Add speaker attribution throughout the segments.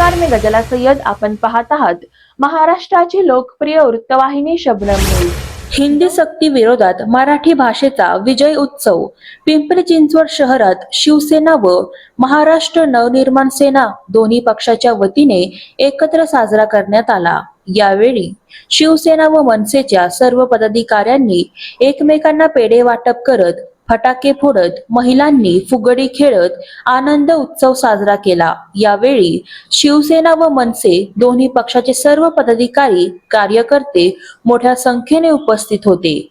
Speaker 1: नमस्कार मी गजला सय्यद. आपण पाहत आहात महाराष्ट्राची लोकप्रिय वृत्तवाहिनी शबनम न्यूज. हिंदी सक्ती विरोधात मराठी भाषेचा विजय उत्सव. पिंपरी चिंचवड शहरात शिवसेना व महाराष्ट्र नवनिर्माण सेना दोन्ही पक्षाच्या वतीने एकत्र साजरा करण्यात आला. यावेळी शिवसेना व मनसेच्या सर्व पदाधिकाऱ्यांनी एकमेकांना पेढे वाटप करत फटाके फोडत महिलांनी फुगडी खेळत आनंद उत्सव साजरा केला. यावेळी शिवसेना व मनसे दोन्ही पक्षाचे सर्व पदाधिकारी कार्यकर्ते मोठ्या संख्येने उपस्थित होते.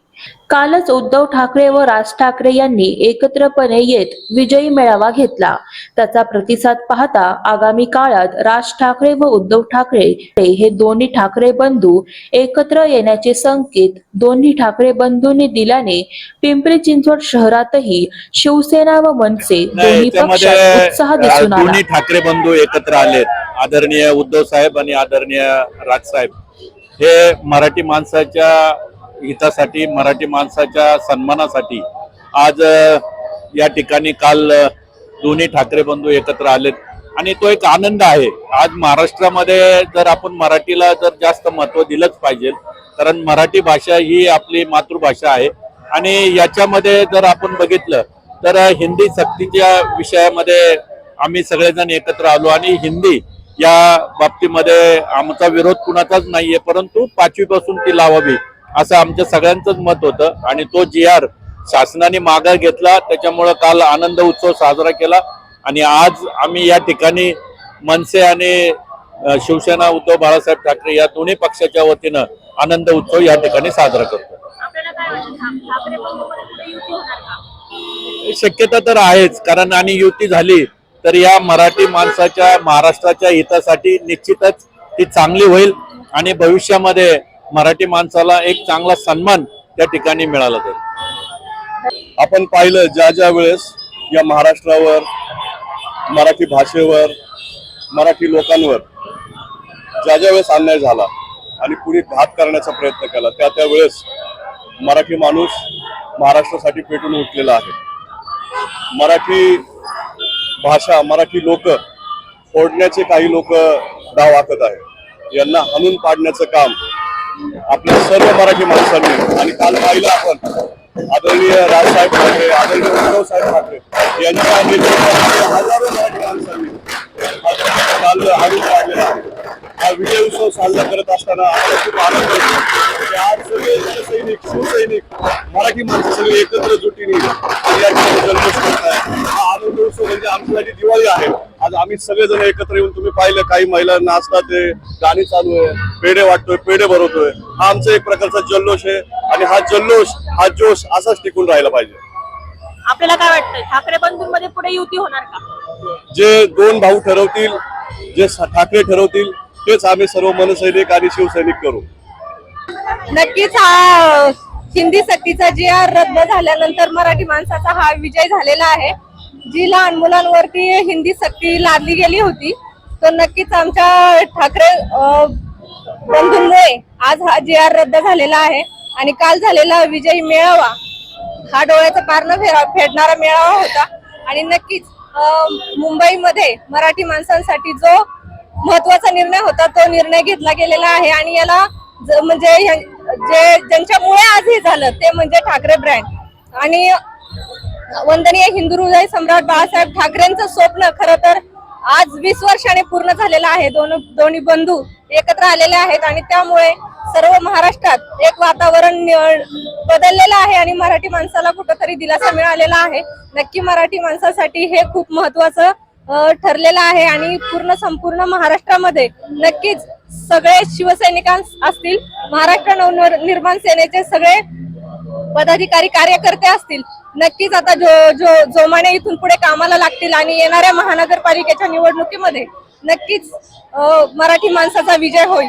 Speaker 1: कालच उद्धव ठाकरे व राज ठाकरे यांनी एकत्रपणे येत विजयी मेळावा घेतला. त्याचा प्रतिसाद पाहता आगामी काळात राज ठाकरे व उद्धव ठाकरे हे दोन्ही ठाकरे बंधू एकत्र येण्याचे संकेत दोन्ही ठाकरे बंधूंनी दिल्याने पिंपरी चिंचवड शहरातही शिवसेना व मनसे
Speaker 2: नाही,
Speaker 1: दोन्ही पक्षात उत्साह दिसून आला.
Speaker 2: दोन्ही ठाकरे बंधू एकत्र आलेत. आदरणीय उद्धव साहेब आणि आदरणीय राजसाहेब हे मराठी माणसाच्या हितासाठी मराठी माणसाच्या सन्मानासाठी आज या ठिकाणी काल दोन्ही ठाकरे बंधू एकत्र आलेत. आणि तो एक आनंद आहे. आज महाराष्ट्रामध्ये जर आपण मराठीला जर जास्त महत्त्व दिलंच पाहिजे कारण मराठी भाषा ही आपली मातृभाषा आहे. आणि याच्यामध्ये जर आपण बघितलं तर हिंदी सक्तीच्या विषयामध्ये आम्ही सगळेजण एकत्र आलो. आणि हिंदी या बाबतीमध्ये आमचा विरोध कुणाचाच नाहीये परंतु पाचवीपासून ती लावावी. असं आमच्या सगळ्यांचंच मत होतं. आणि तो जी आर शासनाने मागे घेतला त्याच्यामुळं काल आनंद उत्सव साजरा केला. आणि आज आम्ही या ठिकाणी मनसे आणि शिवसेना उद्धव बाळासाहेब ठाकरे या दोन्ही पक्षाच्या वतीनं आनंद उत्सव या ठिकाणी साजरा करतो. शक्यता तर आहेच कारण आणि युती झाली तर या मराठी माणसाच्या महाराष्ट्राच्या हितासाठी निश्चितच ती चांगली होईल. आणि भविष्यामध्ये मराठी माणसाला एक चांगला सन्मान त्या ठिकाणी मिळाला तर
Speaker 3: आपण पाहिलं ज्या ज्या वेळेस या महाराष्ट्रावर मराठी भाषेवर मराठी लोकांवर ज्या ज्या वेळेस अन्याय झाला आणि कुणी घात करण्याचा प्रयत्न केला त्या त्या वेळेस मराठी माणूस महाराष्ट्रासाठी पेटून उठलेला आहे. मराठी भाषा मराठी लोक फोडण्याचे काही लोक डाव आखत आहे यांना हणून पाडण्याचं काम आपल्या सर्व मराठी माणसांनी आणि काल पाहिलं आपण आदरणीय राजसाहेब ठाकरे आदरणीय उद्धव साहेब ठाकरे यांच्या नेतृत्वाखाली हजारो मराठी माणसांनी काल हाणून पाडलेला हा विजय उत्सव साजरा करत असताना आम्हाला खूप आनंद होतो की आज सगळे सैनिक शिवसैनिक मराठी माणसं सगळे एकत्र जुटीने या ठिकाणी जल्लोष करत आहे हा आनंद उत्सव म्हणजे आमच्यासाठी दिवाळी आहे. आज आम्ही सगळेजण एकत्र येऊन तुम्ही पाहिलं काही महिला नाचतात ते गाणी चालू आहे पेढे वाटतोय पेढे भरवतोय. हा आमचा एक प्रकारचा जल्लोष आहे आणि हा जल्लोष हा जोश असाच टिकून राहायला पाहिजे.
Speaker 4: आपल्याला काय वाटतं ठाकरे बंधूंमध्ये पुढे युती होणार का?
Speaker 3: जे दोन भाऊ ठरवतील जे ठाकरे ठरवतील तेच आम्ही सर्व मनसैनिक आणि शिवसैनिक करू.
Speaker 5: नक्कीच हा हिंदी सक्तीचा जी आर रद्द झाल्यानंतर मराठी माणसाचा हा विजय झालेला आहे. जी लहान मुलांवरती हिंदी सक्ती लादली गेली होती तर नक्कीच आमच्या ठाकरे बंधूंमुळे आज हा जी आर रद्द झालेला आहे आणि काल झालेला विजयी मेळावा हा डोळ्याचा पारणं फेरा फेडणारा मेळावा होता. आणि नक्कीच मुंबईमध्ये मराठी माणसांसाठी जो महत्त्वाचा निर्णय होता तो निर्णय घेतला गेलेला आहे. आणि याला म्हणजे जे ज्यांच्यामुळे आज हे झालं ते म्हणजे ठाकरे ब्रँड. आणि वंदनीय हिंदू हृदय सम्राट बाळासाहेब ठाकरेंचं स्वप्न खरं तर आज वीस वर्षाने पूर्ण झालेलं आहे. दोन दोन्ही बंधू एकत्र आलेले आहेत आणि त्यामुळे सर्व महाराष्ट्रात एक वातावरण बदललेलं आहे आणि मराठी माणसाला कुठंतरी दिलासा मिळालेला आहे. नक्की मराठी माणसासाठी हे खूप महत्वाचं ठरलेलं आहे आणि पूर्ण संपूर्ण महाराष्ट्रामध्ये नक्कीच सगळे शिवसैनिकांस असतील महाराष्ट्र नवनिर्माण सेनेचे सगळे पदाधिकारी कार्यकर्ते असतील नक्कीच आता जो जो जोमाने इथून पुढे कामाला लागतील आणि येणाऱ्या महानगरपालिकेच्या निवडणुकीमध्ये नक्कीच मराठी माणसाचा विजय होईल.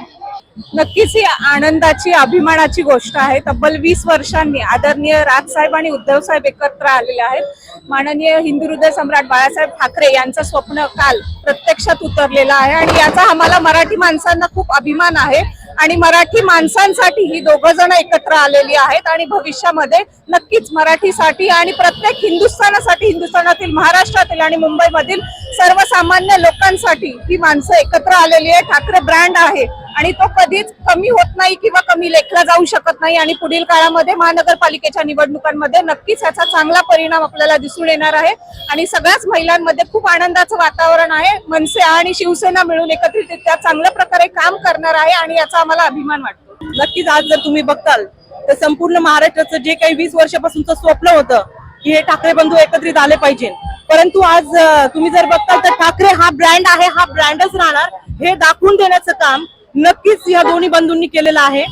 Speaker 6: नक्कीच ही आनंदाची अभिमानाची गोष्ट आहे. तब्बल वीस वर्षांनी आदरणीय राजसाहेब आणि उद्धव साहेब एकत्र आलेले आहेत. माननीय हिंदू हृदय सम्राट बाळासाहेब ठाकरे यांचं स्वप्न काल प्रत्यक्षात उतरलेलं आहे आणि याचा आम्हाला मराठी माणसांना खूप अभिमान आहे. आणि मराठी माणसांसाठी ही दोघं जण एकत्र आलेली आहेत आणि भविष्यामध्ये नक्कीच मराठीसाठी आणि प्रत्येक हिंदुस्थानासाठी हिंदुस्थानातील महाराष्ट्रातील आणि मुंबईमधील सर्वसामान्य लोकांसाठी ही माणसं एकत्र आलेली आहे ठाकरे ब्रँड आहे. आणि तो कधीच कमी होत नाही किंवा कमी लेखला जाऊ शकत नाही. आणि पुढील काळामध्ये महानगरपालिकेच्या निवडणुकांमध्ये नक्कीच याचा चांगला परिणाम आपल्याला दिसून येणार आहे. आणि सगळ्याच महिलांमध्ये खूप आनंदाचं वातावरण आहे. मनसे आणि शिवसेना मिळून एकत्रितरित्या चांगल्या प्रकारे काम करणार आहे आणि याचा आम्हाला अभिमान वाटतो.
Speaker 7: नक्कीच आज जर तुम्ही बघताल तर संपूर्ण महाराष्ट्राचं जे काही वीस वर्षापासूनचं स्वप्न होतं की हे ठाकरे बंधू एकत्रित आले पाहिजे. परंतु आज तुम्ही जर बघताल तर ठाकरे हा ब्रँड आहे हा ब्रँडच राहणार. हे दाखवून देण्याचं काम नक्कीच या दोन्ही बंधूंनी केलेला आहे.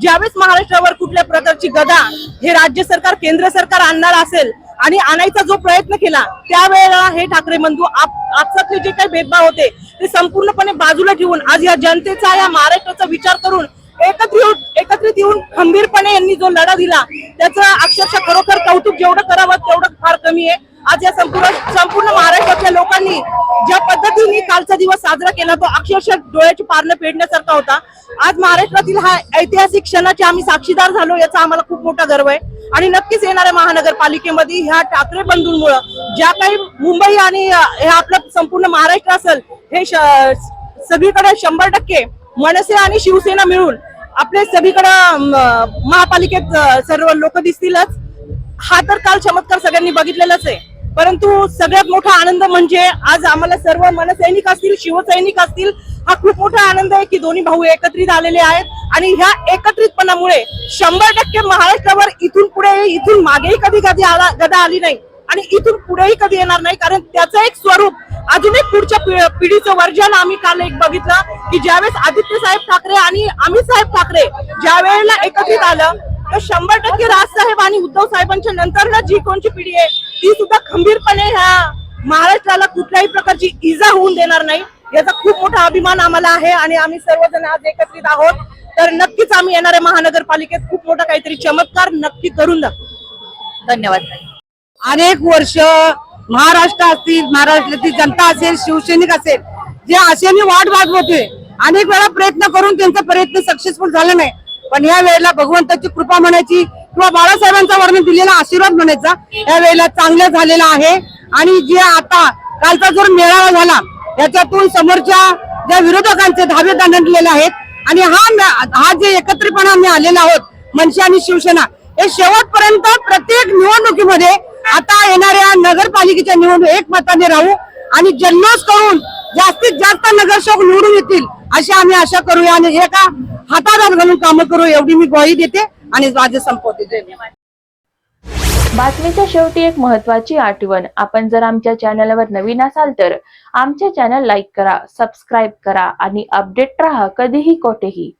Speaker 7: ज्यावेळेस महाराष्ट्रावर कुठल्या प्रकारची गदा हे राज्य सरकार केंद्र सरकार आणणार असेल आणि आणायचा जो प्रयत्न केला त्यावेळेला हे ठाकरे बंधू आपसातले जे काही भेदभाव होते ते संपूर्णपणे बाजूला ठेवून आज या जनतेचा या महाराष्ट्राचा विचार करून एकत्रित येऊन एकत्रित येऊन खंबीरपणे यांनी जो लढा दिला त्याचं अक्षरशः खरोखर कौतुक जेवढं करावं तेवढं फार कमी आहे. आज या संपूर्ण संपूर्ण महाराष्ट्रातल्या लोकांनी ज्या पद्धतीने कालचा दिवस साजरा केला तो अक्षरशः डोळ्याची पारणं फेडण्यासारखा होता. आज महाराष्ट्रातील हा ऐतिहासिक क्षणाचे आम्ही साक्षीदार झालो याचा आम्हाला खूप मोठा गर्व आहे. आणि नक्कीच येणाऱ्या महानगरपालिकेमध्ये ह्या ठाकरे बंधूंमुळं ज्या काही मुंबई आणि हे आपलं संपूर्ण महाराष्ट्र असेल हे सगळीकडे शंभर टक्के मनसे आणि शिवसेना मिळून आपले सगळीकडे महापालिकेत सर्व लोक दिसतीलच. हा तर काल चमत्कार सगळ्यांनी बघितलेलाच आहे. परंतु सगळ्यात मोठा आनंद म्हणजे आज आम्हाला सर्व मनसैनिक असतील शिवसैनिक असतील हा खूप मोठा आनंद आहे की दोन्ही भाऊ एकत्रित आलेले आहेत. आणि ह्या एकत्रितपणामुळे शंभर टक्के महाराष्ट्रावर इथून पुढे इथून मागेही कधी कधी आला गदा आली नाही. आणि इथून पुढेही कधी येणार नाही कारण त्याचं एक स्वरूप अजून एक पुढच्या पिढीचं वर्जन आम्ही काल एक बघितलं की ज्यावेळेस आदित्य साहेब ठाकरे आणि अमित साहेब ठाकरे ज्या वेळेला एकत्रित आलं शंभर टक्के राजसाहेब आणि उद्धव साहेबांच्या नंतर जी कोणची पिढी आहे ती सुद्धा खंबीरपणे ह्या महाराष्ट्राला कुठल्याही प्रकारची इजा होऊन देणार नाही. याचा खूप मोठा अभिमान आम्हाला आहे आणि आम्ही सर्वजण आज एकत्रित आहोत. तर नक्कीच आम्ही येणाऱ्या महानगरपालिकेत खूप मोठा काहीतरी चमत्कार नक्की करून दाखवू.
Speaker 4: धन्यवाद.
Speaker 7: अनेक वर्ष महाराष्ट्र असतील महाराष्ट्रातील जनता असेल शिवसैनिक असेल जे आशेने वाट वाजवतोय अनेक वेळा प्रयत्न करून त्यांचा प्रयत्न सक्सेसफुल झाला नाही. पण या वेळेला भगवंताची कृपा म्हणायची किंवा बाळासाहेबांचा वर्णन दिलेला आशीर्वाद म्हणायचा या वेळेला चांगलं झालेला आहे. आणि जे आता कालचा जो मेळावा झाला याच्यातून समोरच्या ज्या विरोधकांचे धावे दांडलेले आहेत आणि हा हा जे एकत्रितपणा आम्ही आलेला आहोत मनसे आणि शिवसेना हे शेवटपर्यंत प्रत्येक निवडणुकीमध्ये आता येणाऱ्या नगरपालिकेच्या निवडणूक एक मताने राहू आणि जल्लोष करून जास्तीत जास्त नगरसेवक निवडून येतील अशी आम्ही आशा करूया. आणि एका हातात घालून कामं करू एवढी मी ग्वाही देते आणि माझे संपवते.
Speaker 1: बातमीच्या शेवटी एक महत्वाची आठवण. आपण जर आमच्या चॅनलवर नवीन असाल तर आमच्या चॅनल लाईक करा सबस्क्राईब करा आणि अपडेट राहा कधीही कोठेही.